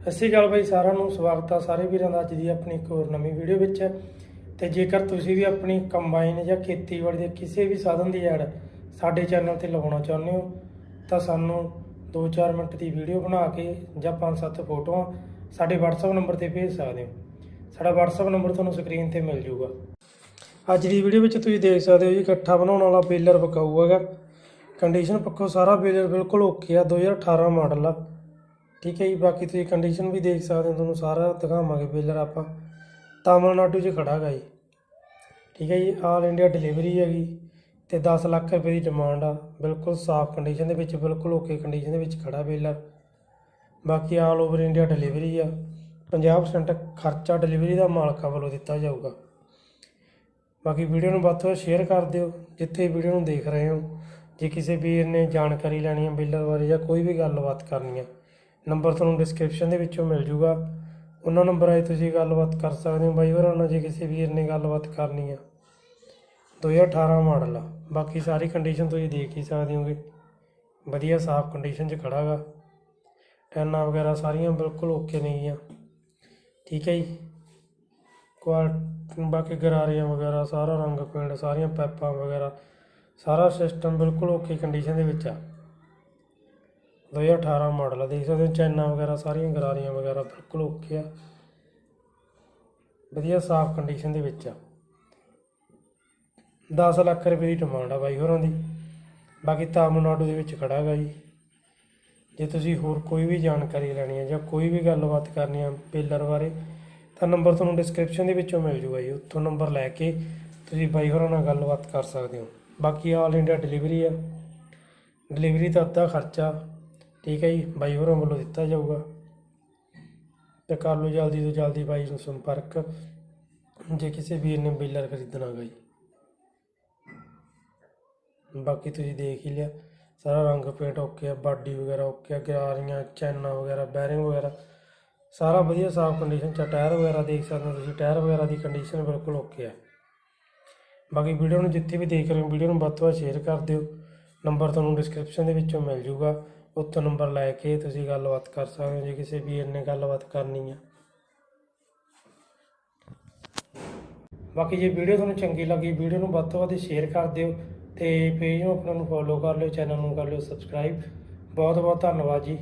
ਸਤਿ ਸ਼੍ਰੀ ਅਕਾਲ ਬਾਈ, ਸਾਰਿਆਂ ਨੂੰ ਸਵਾਗਤ ਆ ਸਾਰੇ ਵੀਰਾਂ ਦਾ ਅੱਜ ਦੀ ਆਪਣੀ ਇੱਕ ਹੋਰ ਨਵੀਂ ਵੀਡੀਓ ਵਿੱਚ। ਤੇ ਜੇਕਰ ਤੁਸੀਂ ਵੀ ਆਪਣੀ ਕੰਬਾਈਨ ਜਾਂ ਖੇਤੀਬਾੜੀ ਦੇ ਕਿਸੇ ਵੀ ਸਾਧਨ ਦੀ ਐਡ ਸਾਡੇ ਚੈਨਲ ਤੇ ਲਗਾਉਣਾ ਚਾਹੁੰਦੇ ਹੋ, ਤਾਂ ਸਾਨੂੰ 2-4 ਮਿੰਟ ਦੀ ਵੀਡੀਓ ਬਣਾ ਕੇ ਜਾਂ 5-7 ਫੋਟੋਆਂ ਸਾਡੇ WhatsApp ਨੰਬਰ ਤੇ ਭੇਜ ਸਕਦੇ ਹੋ। ਸਾਡਾ WhatsApp ਨੰਬਰ ਤੁਹਾਨੂੰ ਸਕਰੀਨ ਤੇ ਮਿਲ ਜਾਊਗਾ। ਅੱਜ ਦੀ ਵੀਡੀਓ ਵਿੱਚ ਤੁਸੀਂ ਦੇਖ ਸਕਦੇ ਹੋ ਜੀ, ਇਕੱਠਾ ਬਣਾਉਣ ਵਾਲਾ ਬੇਲਰ ਵਿਕਾਊ ਹੈਗਾ। ਕੰਡੀਸ਼ਨ ਪੱਖੋਂ ਸਾਰਾ ਬੇਲਰ ਬਿਲਕੁਲ ਓਕੇ ਆ 2018 ਮਾਡਲ ਆ। ਠੀਕ ਹੈ ਜੀ, ਬਾਕੀ ਤੁਸੀਂ ਕੰਡੀਸ਼ਨ ਵੀ ਦੇਖ ਸਕਦੇ ਹੋ, ਤੁਹਾਨੂੰ ਸਾਰਾ ਦਿਖਾਵਾਂਗੇ ਬੇਲਰ ਆਪਾਂ। ਤਾਮਿਲਨਾਡੂ 'ਚ ਖੜਾ ਗਾ ਜੀ। ਠੀਕ ਹੈ ਜੀ ਆਲ ਇੰਡੀਆ ਡਿਲੀਵਰੀ ਹੈਗੀ ਤੇ 10 ਲੱਖ ਰੁਪਏ ਦੀ ਡਿਮਾਂਡ ਆ। ਬਿਲਕੁਲ ਸਾਫ਼ ਕੰਡੀਸ਼ਨ ਦੇ ਵਿੱਚ, ਬਿਲਕੁਲ ਓਕੇ ਕੰਡੀਸ਼ਨ ਦੇ ਵਿੱਚ ਖੜਾ ਬੇਲਰ ਬਾਕੀ ਆਲ ਓਵਰ ਇੰਡੀਆ ਡਿਲੀਵਰੀ ਆ। 50% ਖਰਚਾ ਡਿਲੀਵਰੀ ਦਾ ਮਾਲਕਾਂ ਵੱਲੋਂ ਦਿੱਤਾ ਜਾਊਗਾ। ਬਾਕੀ ਵੀਡੀਓ ਨੂੰ ਵੱਧ ਤੋਂ ਵੱਧ ਸ਼ੇਅਰ ਕਰ ਦਿਓ, ਜਿੱਥੇ ਵੀਡੀਓ ਨੂੰ ਦੇਖ ਰਹੇ ਹੋ। ਜੇ ਕਿਸੇ ਵੀਰ ਨੇ ਜਾਣਕਾਰੀ ਲੈਣੀ ਹੈ ਬਿੱਲਰ ਬਾਰੇ ਜਾਂ ਕੋਈ ਵੀ ਗੱਲਬਾਤ ਕਰਨੀ ਹੈ ਨੰਬਰ ਤੁਹਾਨੂੰ ਡਿਸਕ੍ਰਿਪਸ਼ਨ ਦੇ ਵਿੱਚੋਂ ਮਿਲ ਜੂਗਾ। ਉਹਨਾਂ ਨੰਬਰਾਂ 'ਤੇ ਤੁਸੀਂ ਗੱਲਬਾਤ ਕਰ ਸਕਦੇ ਹੋ ਬਾਈ, ਹੋਰਾਂ ਨਾਲ ਜੇ ਕਿਸੇ ਵੀਰ ਨੇ ਗੱਲਬਾਤ ਕਰਨੀ ਆ। 2018 ਮਾਡਲ ਆ। ਬਾਕੀ ਸਾਰੀ ਕੰਡੀਸ਼ਨ ਤੁਸੀਂ ਦੇਖ ਹੀ ਸਕਦੇ ਹੋਗੇ। ਵਧੀਆ ਸਾਫ਼ ਕੰਡੀਸ਼ਨ 'ਚ ਖੜਾ ਗਾ। ਟੈਨਾਂ ਵਗੈਰਾ ਸਾਰੀਆਂ ਬਿਲਕੁਲ ਓਕੇ ਨੇਗੀਆਂ ਠੀਕ ਹੈ ਜੀ। ਕੁਆਲ ਬਾਕੀ ਗਰਾਰੀਆਂ ਵਗੈਰਾ, ਸਾਰਾ ਰੰਗ ਪੇਂਟ ਸਾਰੀਆਂ ਪਾਈਪਾਂ ਵਗੈਰਾ, ਸਾਰਾ ਸਿਸਟਮ ਬਿਲਕੁਲ ਓਕੇ ਕੰਡੀਸ਼ਨ ਦੇ ਵਿੱਚ ਆ। 2018 ਮਾਡਲ ਆ, ਦੇਖ ਸਕਦੇ ਹੋ, ਚੈਨਾਂ ਵਗੈਰਾ ਸਾਰੀਆਂ ਗਰਾਰੀਆਂ ਵਗੈਰਾ, ਬਿਲਕੁਲ ਓਕੇ ਆ। ਵਧੀਆ ਸਾਫ਼ ਕੰਡੀਸ਼ਨ ਦੇ ਵਿੱਚ ਆ। 10 ਲੱਖ ਰੁਪਏ ਦੀ ਡਿਮਾਂਡ ਆ ਬਾਈ ਹੋਰਾਂ ਦੀ। ਬਾਕੀ ਤਾਮਿਲਨਾਡੂ ਦੇ ਵਿੱਚ ਖੜਾ ਗਾ ਜੀ। ਜੇ ਤੁਸੀਂ ਹੋਰ ਕੋਈ ਵੀ ਜਾਣਕਾਰੀ ਲੈਣੀ ਹੈ ਜਾਂ ਕੋਈ ਵੀ ਗੱਲਬਾਤ ਕਰਨੀ ਹੈ ਪੇਲਰ ਬਾਰੇ, ਤਾਂ ਨੰਬਰ ਤੁਹਾਨੂੰ ਡਿਸਕ੍ਰਿਪਸ਼ਨ ਦੇ ਵਿੱਚੋਂ ਮਿਲ ਜੂਗਾ ਜੀ। ਉੱਥੋਂ ਨੰਬਰ ਲੈ ਕੇ ਤੁਸੀਂ ਬਾਈ ਹੋਰਾਂ ਨਾਲ ਗੱਲਬਾਤ ਕਰ ਸਕਦੇ ਹੋ। ਬਾਕੀ ਆਲ ਇੰਡੀਆ ਡਿਲੀਵਰੀ ਆ। ਡਿਲੀਵਰੀ ਦਾ ਅੱਧਾ ਖਰਚਾ ਠੀਕ ਹੈ ਜੀ, ਬਾਈ ਹੋਰਾਂ ਵੱਲੋਂ ਦਿੱਤਾ ਜਾਊਗਾ। ਤੇ ਕਰ ਲਓ ਜਲਦੀ ਤੋਂ ਜਲਦੀ ਬਾਈ ਨੂੰ ਸੰਪਰਕ, ਜੇ ਕਿਸੇ ਵੀਰ ਨੇ ਬੇਲਰ ਖਰੀਦਣਾ ਗਾ ਜੀ। ਬਾਕੀ ਤੁਸੀਂ ਦੇਖ ਹੀ ਲਿਆ, ਸਾਰਾ ਰੰਗ ਪੇਂਟ ਓਕੇ ਆ, ਬਾਡੀ ਵਗੈਰਾ ਓਕੇ ਆ, ਗਰਾਰੀਆਂ, ਚੈਨਾਂ ਵਗੈਰਾ, ਬੈਰਿੰਗ ਵਗੈਰਾ, ਸਾਰਾ ਵਧੀਆ ਸਾਫ਼ ਕੰਡੀਸ਼ਨ ਚ ਟਾਇਰ ਵਗੈਰਾ ਦੇਖ ਸਕਦੇ ਹੋ ਤੁਸੀਂ, ਟਾਇਰ ਵਗੈਰਾ ਦੀ ਕੰਡੀਸ਼ਨ ਬਿਲਕੁਲ ਓਕੇ ਆ। ਬਾਕੀ ਵੀਡੀਓ ਨੂੰ ਜਿੱਥੇ ਵੀ ਦੇਖ ਰਹੇ ਹੋ, ਵੀਡੀਓ ਨੂੰ ਵੱਧ ਤੋਂ ਵੱਧ ਸ਼ੇਅਰ ਕਰ ਦਿਓ, ਨੰਬਰ ਤੁਹਾਨੂੰ ਡਿਸਕ੍ਰਿਪਸ਼ਨ ਦੇ ਵਿੱਚੋਂ ਮਿਲ ਜੂਗਾ। ਉੱਥੋਂ ਨੰਬਰ ਲੈ ਕੇ ਤੁਸੀਂ ਗੱਲਬਾਤ ਕਰ ਸਕਦੇ ਹੋ, ਜੇ ਕਿਸੇ ਵੀਰ ਨੇ ਗੱਲਬਾਤ ਕਰਨੀ ਆ। ਬਾਕੀ ਜੇ ਵੀਡੀਓ ਤੁਹਾਨੂੰ ਚੰਗੀ ਲੱਗੀ, ਵੀਡੀਓ ਨੂੰ ਵੱਧ ਤੋਂ ਵੱਧ ਸ਼ੇਅਰ ਕਰ ਦਿਓ ਤੇ ਪੇਜ ਨੂੰ ਆਪਣਾ ਨੂੰ ਫੋਲੋ ਕਰ ਲਿਓ ਚੈਨਲ ਨੂੰ ਕਰ ਲਿਓ ਸਬਸਕ੍ਰਾਈਬ ਬਹੁਤ ਬਹੁਤ ਧੰਨਵਾਦ ਜੀ।